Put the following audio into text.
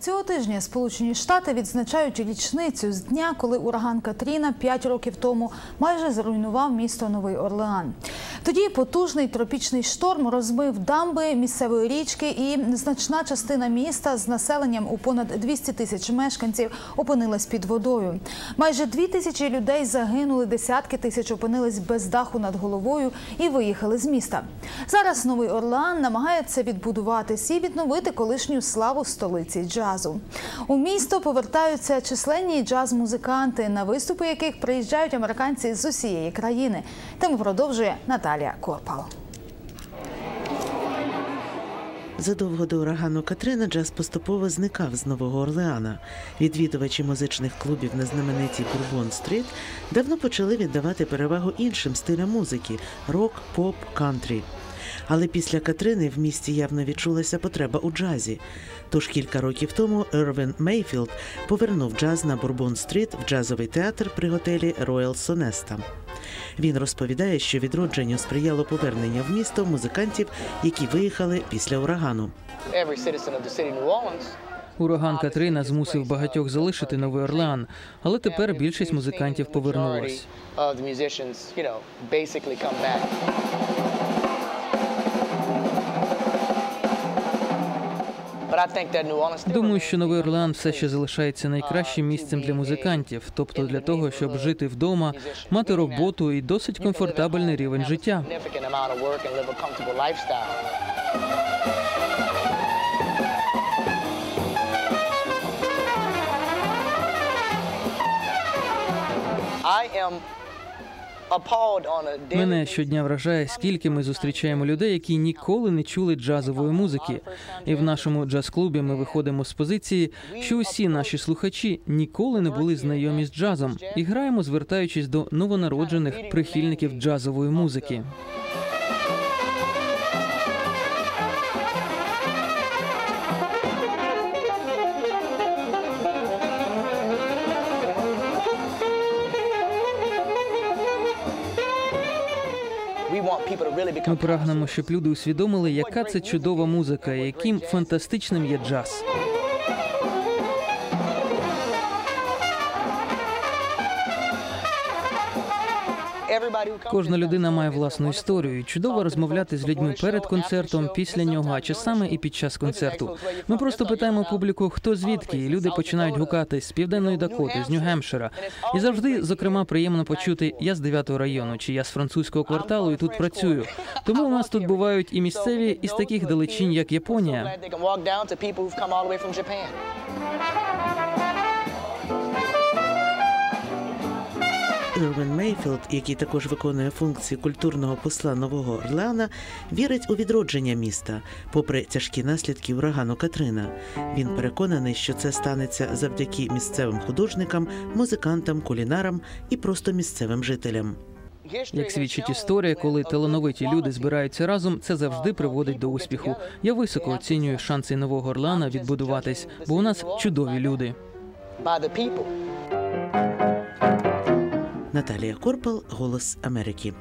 Цього тижня Сполучені Штати відзначають річницю з дня, коли ураган Катріна 5 років тому майже зруйнував місто Новий Орлеан. Тоді потужний тропічний шторм розмив дамби місцевої річки, і значна частина міста з населенням у понад 200 тисяч мешканців опинилась під водою. Майже дві тисячі людей загинули, десятки тисяч опинились без даху над головою і виїхали з міста. Зараз Новий Орлеан намагається відбудуватись і відновити колишню славу столиці джазу. У місто повертаються численні джаз-музиканти, на виступи яких приїжджають американці з усієї країни. Тему продовжує Наталія Корпал. Задовго до урагану Катрина джаз поступово зникав з Нового Орлеана. Відвідувачі музичних клубів на знаменитій Бурбон-стріт давно почали віддавати перевагу іншим стилям музики рок, поп, кантрі. Але після Катрини в місті явно відчулася потреба у джазі. Тож кілька років тому Ервін Мейфілд повернув джаз на Бурбон-стріт в джазовий театр при готелі Роял Сонеста. Він розповідає, що відродженню сприяло повернення в місто музикантів, які виїхали після урагану. Ураган Катрина змусив багатьох залишити Новий Орлеан, але тепер більшість музикантів повернулась. Думаю, що Новий Орлеан все ще залишається найкращим місцем для музикантів, тобто для того, щоб жити вдома, мати роботу і досить комфортабельний рівень життя. I am Мене щодня вражає, скільки ми зустрічаємо людей, які ніколи не чули джазової музики. І в нашому джаз-клубі ми виходимо з позиції, що усі наші слухачі ніколи не були знайомі з джазом і граємо, звертаючись до новонароджених прихильників джазової музики. Ми прагнемо, щоб люди усвідомили, яка це чудова музика, яким фантастичним є джаз. Кожна людина має власну історію. Чудово розмовляти з людьми перед концертом, після нього, а часами і під час концерту. Ми просто питаємо публіку, хто звідки, і люди починають гукати з південної Дакоти, з Нью-Гемпшира. І завжди, зокрема, приємно почути я з 9-го району, чи я з французького кварталу і тут працюю. Тому у нас тут бувають і місцеві із таких далечінь, як Японія. Ервін Мейфілд, який також виконує функції культурного посла Нового Орлеана, вірить у відродження міста, попри тяжкі наслідки урагану Катрина. Він переконаний, що це станеться завдяки місцевим художникам, музикантам, кулінарам і просто місцевим жителям. Як свідчить історія, коли талановиті люди збираються разом, це завжди приводить до успіху. Я високо оцінюю шанси нового Орлеана відбудуватись, бо у нас чудові люди. Наталія Корпал, Голос Америки.